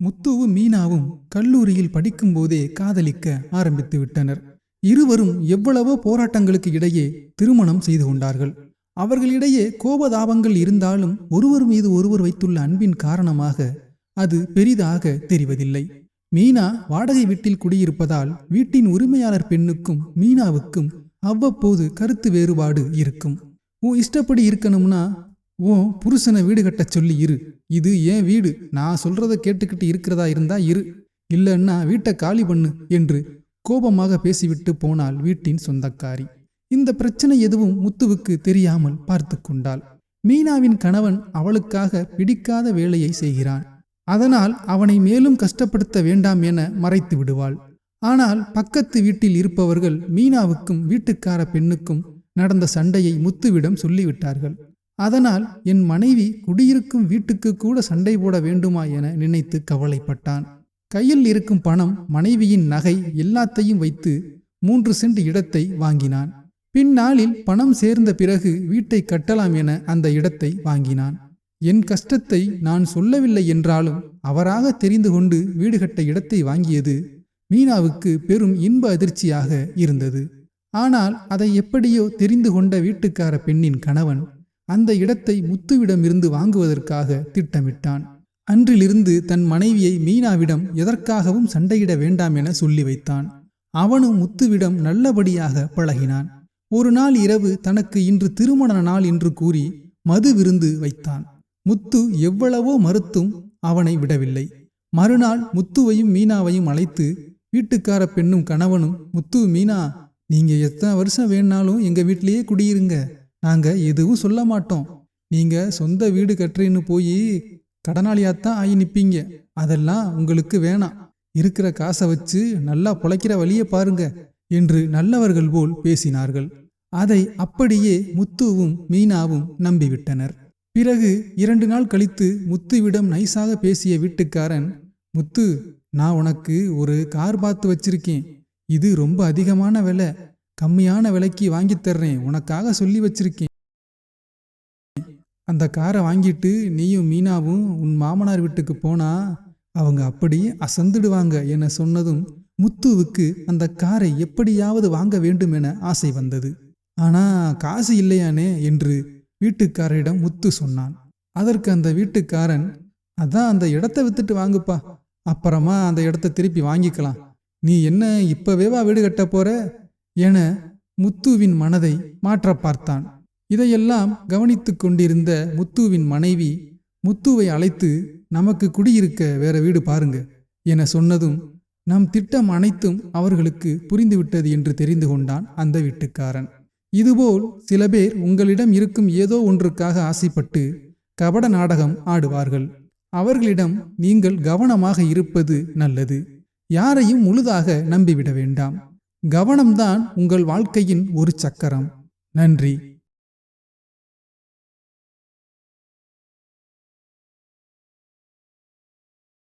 முத்துவும் மீனாவும் கல்லூரியில் படிக்கும்போதே காதலிக்க ஆரம்பித்து விட்டனர். இருவரும் எவ்வளவோ போராட்டங்களுக்கு இடையே திருமணம் செய்து கொண்டார்கள். அவர்களிடையே கோபதாபங்கள் இருந்தாலும் ஒருவர் மீது ஒருவர் வைத்துள்ள அன்பின் காரணமாக அது பெரிதாக தெரிவதில்லை. மீனா வாடகை வீட்டில் குடியிருப்பதால் வீட்டின் உரிமையாளர் பெண்ணுக்கும் மீனாவுக்கும் அவ்வப்போது கருத்து வேறுபாடு இருக்கும். உன் இஷ்டப்படி இருக்கணும்னா ஓ புருஷனை வீடு கட்டச் சொல்லி இரு. இது ஏன் வீடு? நான் சொல்றத கேட்டுக்கிட்டு இருக்கிறதா இருந்தா இரு. இல்லைன்னா வீட்டை காலி பண்ணு என்று கோபமாக பேசிவிட்டு போனாள் வீட்டின் சொந்தக்காரி. இந்த பிரச்சனை எதுவும் முத்துவுக்கு தெரியாமல் பார்த்து கொண்டாள். மீனாவின் கணவன் அவளுக்காக பிடிக்காத வேலையை செய்கிறான். அதனால் அவனை மேலும் கஷ்டப்படுத்த வேண்டாம் என மறைத்து விடுவாள். ஆனால் பக்கத்து வீட்டில் இருப்பவர்கள் மீனாவுக்கும் வீட்டுக்கார பெண்ணுக்கும் நடந்த சண்டையை முத்துவிடம் சொல்லிவிட்டார்கள். அதனால் என் மனைவி குடியிருக்கும் வீட்டுக்கு கூட சண்டை போட வேண்டுமா என நினைத்து கவலைப்பட்டான். கையில் இருக்கும் பணம் மனைவியின் நகை எல்லாத்தையும் வைத்து மூன்று சென்ட் இடத்தை வாங்கினான். பின்னாளில் பணம் சேர்ந்த பிறகு வீட்டை கட்டலாம் என அந்த இடத்தை வாங்கினான். என் கஷ்டத்தை நான் சொல்லவில்லை என்றாலும் அவராக தெரிந்து கொண்டு வீடு கட்ட இடத்தை வாங்கியது மீனாவுக்கு பெரும் இன்ப அதிர்ச்சியாக இருந்தது. ஆனால் அதை எப்படியோ தெரிந்து கொண்ட வீட்டுக்கார பெண்ணின் கணவன் அந்த இடத்தை முத்துவிடமிருந்து வாங்குவதற்காக திட்டமிட்டான். அன்றிலிருந்து தன் மனைவியை மீனாவிடம் எதற்காகவும் சண்டையிட வேண்டாம் என சொல்லி வைத்தான். அவனும் முத்துவிடம் நல்லபடியாக பழகினான். ஒரு நாள் இரவு தனக்கு இன்று திருமண நாள் என்று கூறி மது விருந்து வைத்தான். முத்து எவ்வளவோ மறுத்தும் அவனை விடவில்லை. மறுநாள் முத்துவையும் மீனாவையும் அழைத்து வீட்டுக்கார பெண்ணும் கணவனும் முத்து மீனா நீங்க எத்தனை வருஷம் வேணாலும் எங்க வீட்டிலேயே குடியிருங்க. நாங்கள் எதுவும் சொல்ல மாட்டோம். நீங்கள் சொந்த வீடு கட்டுறேன்னு போய் கடனாளியாகத்தான் ஆகி நிற்பீங்க அதெல்லாம் உங்களுக்கு வேணாம். இருக்கிற காசை வச்சு நல்லா பொழைக்கிற வழியை பாருங்க என்று நல்லவர்கள் போல் பேசினார்கள். அதை அப்படியே முத்துவும் மீனாவும் நம்பிவிட்டனர். பிறகு இரண்டு நாள் கழித்து முத்துவிடம் நைஸாக பேசிய வீட்டுக்காரன் முத்து நான் உனக்கு ஒரு கார் பார்த்து வச்சிருக்கேன். இது ரொம்ப அதிகமான விலை. கம்மியான விலைக்கு வாங்கித் தர்றேன். உனக்காக சொல்லி வச்சிருக்கேன். அந்த காரை வாங்கிட்டு நீயும் மீனாவும் உன் மாமனார் வீட்டுக்கு போனா அவங்க அப்படியே அசந்துடுவாங்க என சொன்னதும் முத்துவுக்கு அந்த காரை எப்படியாவது வாங்க வேண்டும் என ஆசை வந்தது. ஆனா காசு இல்லையானே என்று வீட்டுக்காரரிடம் முத்து சொன்னான். அதற்கு அந்த வீட்டுக்காரன் அதான் அந்த இடத்த வித்துட்டு வாங்குப்பா. அப்புறமா அந்த இடத்த திருப்பி வாங்கிக்கலாம். நீ என்ன இப்பவேவா வீடு கட்ட போற? என முத்துவின் மனதை மாற்ற பார்த்தான். இதையெல்லாம் கவனித்து கொண்டிருந்த முத்துவின் மனைவி முத்துவை அழைத்து நமக்கு குடியிருக்க வேற வீடு பாருங்க என சொன்னதும் நம் திட்டம் அனைத்தும் அவர்களுக்கு புரிந்துவிட்டது என்று தெரிந்து கொண்டான் அந்த வீட்டுக்காரன். இதுபோல் சில பேர் உங்களிடம் இருக்கும் ஏதோ ஒன்றுக்காக ஆசைப்பட்டு கபட நாடகம் ஆடுவார்கள். அவர்களிடம் நீங்கள் கவனமாக இருப்பது நல்லது. யாரையும் முழுதாக நம்பிவிட வேண்டாம். கவனம்தான் உங்கள் வாழ்க்கையின் ஒரு சக்கரம். நன்றி.